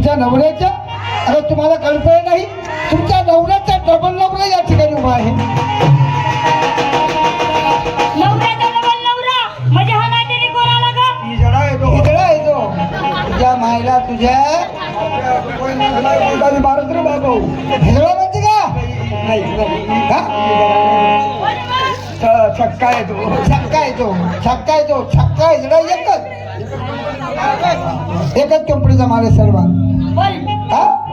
तुमच्या नवऱ्याच्या अरे तुम्हाला कल्पना नाही तुमच्या नवऱ्याचा डबल नवरा या ठिकाणी उभा आहे. नवऱ्याचा डबल नवरा? म्हणजे हा तुझ्या मायला तुझ्या भारत रे बाबू. हिजडा म्हणते का? नाही. हा? छक्का येतो. छक्का येतो छक्का येतो छक्का हिजडा एकच. एकच कंपनीचा माल आहे सर्व बोल हा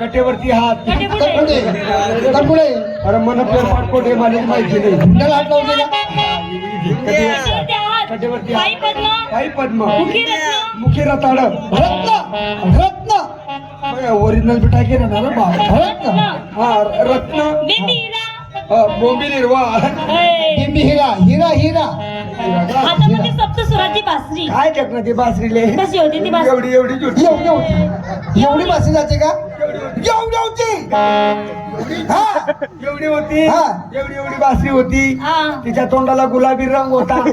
कटेवरती हात. कटकुडे कटकुडे अरे मन पाठकोट मला माहिती नाही. कुंडल हात लावते का कटेवरती हात. कटेवरती पायी हात पद्म. मुखी रताड रत्न रत्न ओरिजिनल बिटा की ना रे बा रत्न हा. रत्न. बिंबी हा, निर्वा. बिंबी हिरा. हिरा हिरा. हातामध्ये सप्तसुराची बासरी. काय टाकणं ते बासरीले? कशी होती ती बासरी? एवढी एवढी एवढी मासे जाते का? एवढी होती. हा. एवढी होती? हा. एवढी एवढी बासरी होती? हा. तिच्या तोंडाला गुलाबी रंग होता.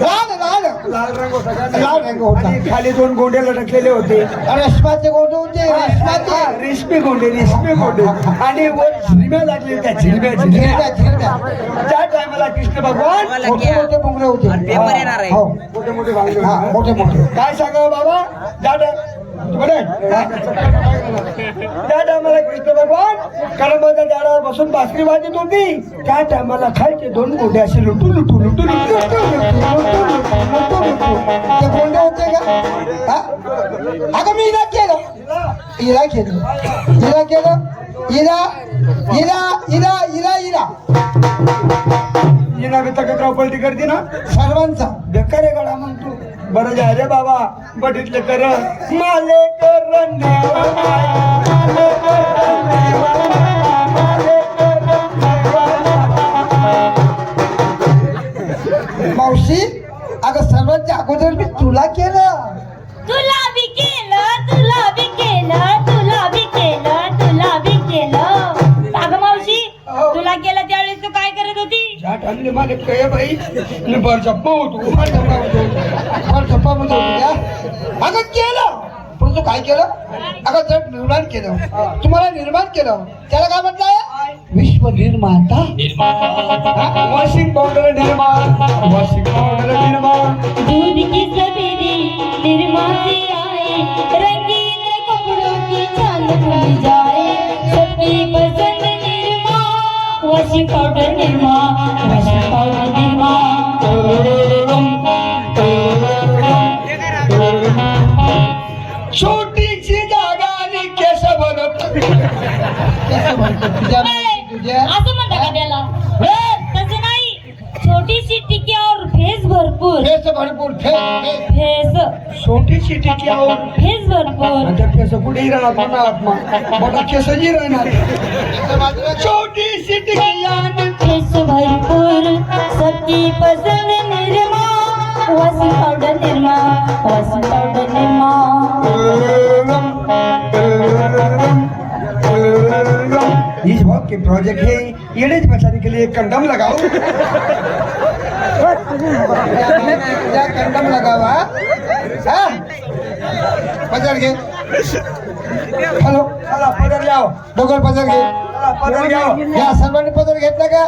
लाल लाल लाल रंग होता का? लाल रंग होता. आणि खाली दोन गोंडे लटकलेले होते. रेशमाचे गोंडे होते हा, रेशमाचे. रेशमी गोंडे रेशमी गोंडे. आणि वर झिरम्या लागले त्या झिरम्या झिरम्या त्या टायमाला कृष्ण भगवान मोठे मोठे होते. पेपर येणार आहे. हो. मोठे मोठे भांडे हा होते. मोठे मोठे. काय सांगा बाबा? बरं? त्या टायमाला कृष्ण भगवान करमाच्या झाडावर बसून बासरी वाजत होती. त्या टायमाला खायचे दोन गोंडे असे लुटू लुटू लुटू लुटू लुटू लुटू लुटू गोंडे होते का? अगं मी इरा केलं इरा केलं इरा केलं इरा इरा इरा इरा इरा. इरा मी तकतराव पलटी करते ना? सर्वांचा. बेकार आहे गडा म्हणतो. बरं जाय रे बाबा. बघितलं कर. माले कर. मावशी अगं सर्वांच्या अगोदर मी तुला केलं. तुला बी केलं तुला बी टाइमले मागे काय बाई मी बर जप्पा होतो फार धप्पा होतो म्हणतो तुझ्या अगं केलं पण तू काय केलं? अगं जग निर्माण केलं तुम्हाला निर्माण केलं त्याला काय म्हटलंय विश्व निर्माता। वॉशिंग पावडर निर्माण। वॉशिंग पावडर निर्माण। दूध की सवेरे निर्माते आए रंगीन कपड़ों की चांद खुल जाए। सबकी पसंद निर्मा वॉशिंग पाउडर निर्मा असं म्हणता का त्याला? हे, तसं नाही. छोटीशी टिकी और फेस भरपूर. फेस भरपूर फेस फेस. छोटीशी टिकी आहो फेस भरपूर. माझ्या केस कुठेही राहणार? म्हणा आत्मा. मोठा केसही राहणार? छोटीशी टिकी आणि फेस भरपूर. सबकी पसंद Nirma. Washing powder Nirma. Washing powder Nirma. के प्रोजेक्ट है। एडेज बचाने के लिए कंडम लगाओ। कंडम लगावा? हा? पदर घे हॅलो चला पदर लाव डोकर पदर घे पदर घ्याव या सर्वांनी पदर घेतला का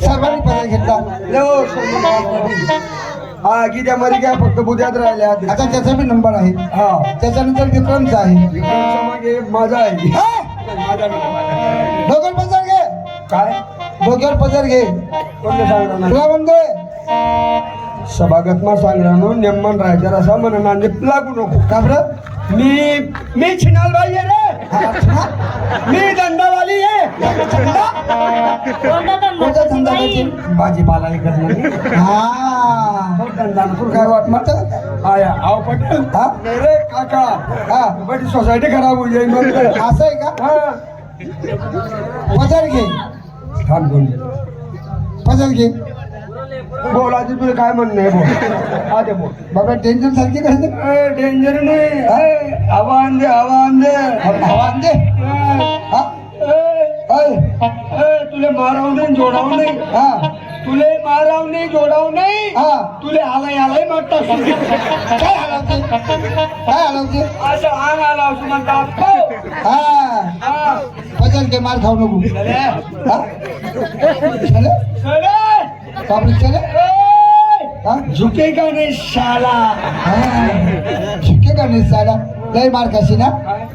सर्वांनी पदर घेतला. हा गीत्या मध्ये काय फक्त बुद्यात राहिल्या आता त्याचा बी नंबर आहे। हा। त्याच्यानंतर विक्रमचा आहे। विक्रमचा मागे माझा आहे भगल पजार घे. काय? भगल पजार घे. कोणते सांगणार म्हणते सभागत मा सांगणार नेमन राहायचं असा म्हणणार लागू नको. का मी मी छिनाल भाई रे. मी धंदावाली आहे. धंदा कोणता धंदा? करते? भाजीपाला हे करणार हा. धंदा नको काय वाट म्हणत आया आव पटेल हा? नाही रे काका. हा बड़ी सोसायटी खराब हो जाईल असं आहे का? हा. घे. थांब दोन घे. बोल आधी तुला काय म्हणणं आहे बोल. आधी बोल. बाबा टेन्शन सारखी करते ए, डेंजर नाही. ए, आवाज दे आवाज दे हवा दे हा? ऐ, तुले माराव नाही जोडाव नाही. हा? तुले माराव नाही जोडाव नाही. हा? तुले आलाय आलाय म्हणता. काय हलवते? काय हलवते? असं आग आला असं म्हणतात. हो. हा? हा. पदर घे मार खाऊ नको. हा? चले. ए, हा? झुकेगा नाही शाला हा. का नाही साला लय मार खाशी ना?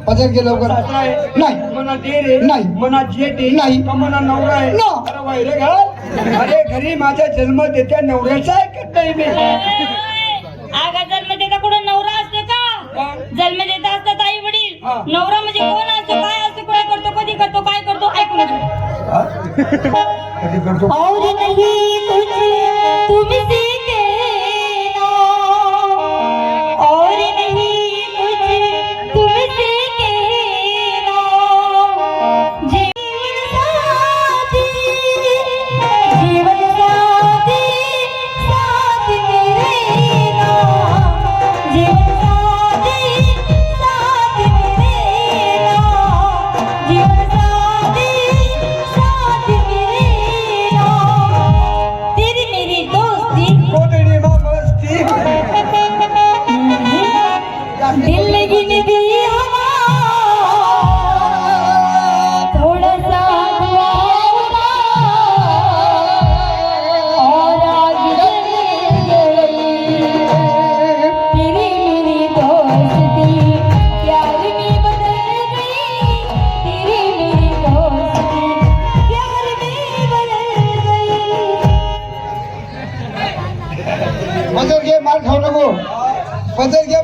पदर आहे. नाही. मना दे रे नाही. मना जेट नाही. का मना नवरा आहे. No. अरे वैरे घाल. अरे घरी माझा जन्म देत्या नवऱ्याचा ऐकत नाही मी. आगा जन्म देता कुठं नवरा असते का? जन्म देता असतात आई वडील. नवरा म्हणजे कोण असतो काय असतो काय करतो कधी करतो काय करतो ऐकून? कधी करतो? और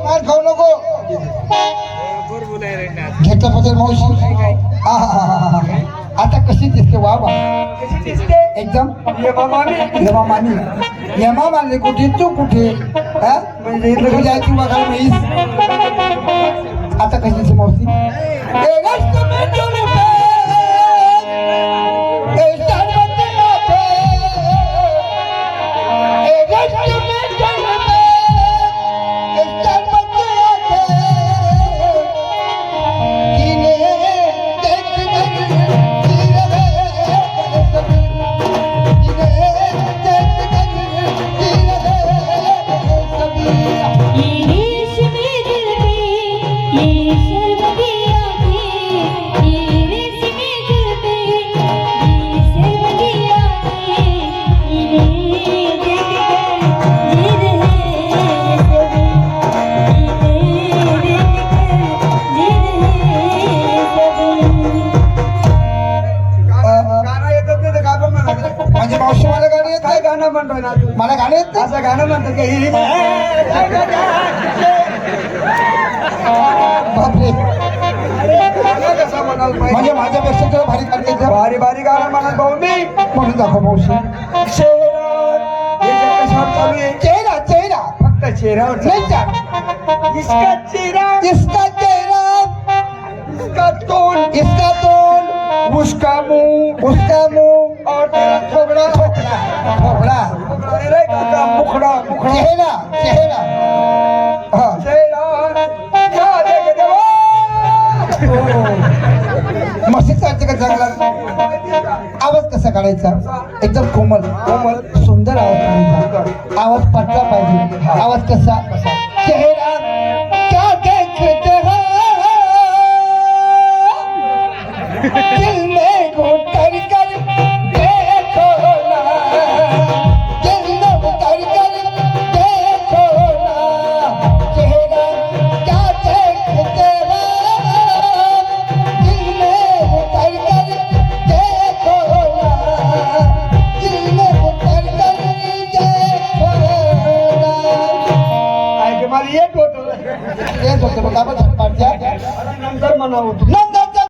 मार खाऊ नको. घेतला पदर मावशी. आता कशी दिसते वा वा एकदम. यमा बाबा मी मानी मानले कुठे? तू कुठे? हा? म्हणजे इथलं तू बघायला नाहीस आता कशी दिसते मावशी? ना तू मला गाडी येत असं गाणं म्हणतात की? बापरे. गाणं कसं म्हणाल म्हणजे माझ्यापेक्षा तुला भारी येतं भारी भारी गाणं म्हणत भाऊ मी. म्हणून दाखव मावशी. चेहरा चेहरा. फक्त चेहऱ्यावर नहीं. इसका चेहरा. इसका चेहरा. इसका तोंड. इसका तोंड. उसका मुंह. उसका मुंह. और तेरा थोबड़ा आवाज पटला पाहिजे. आवाज कसा?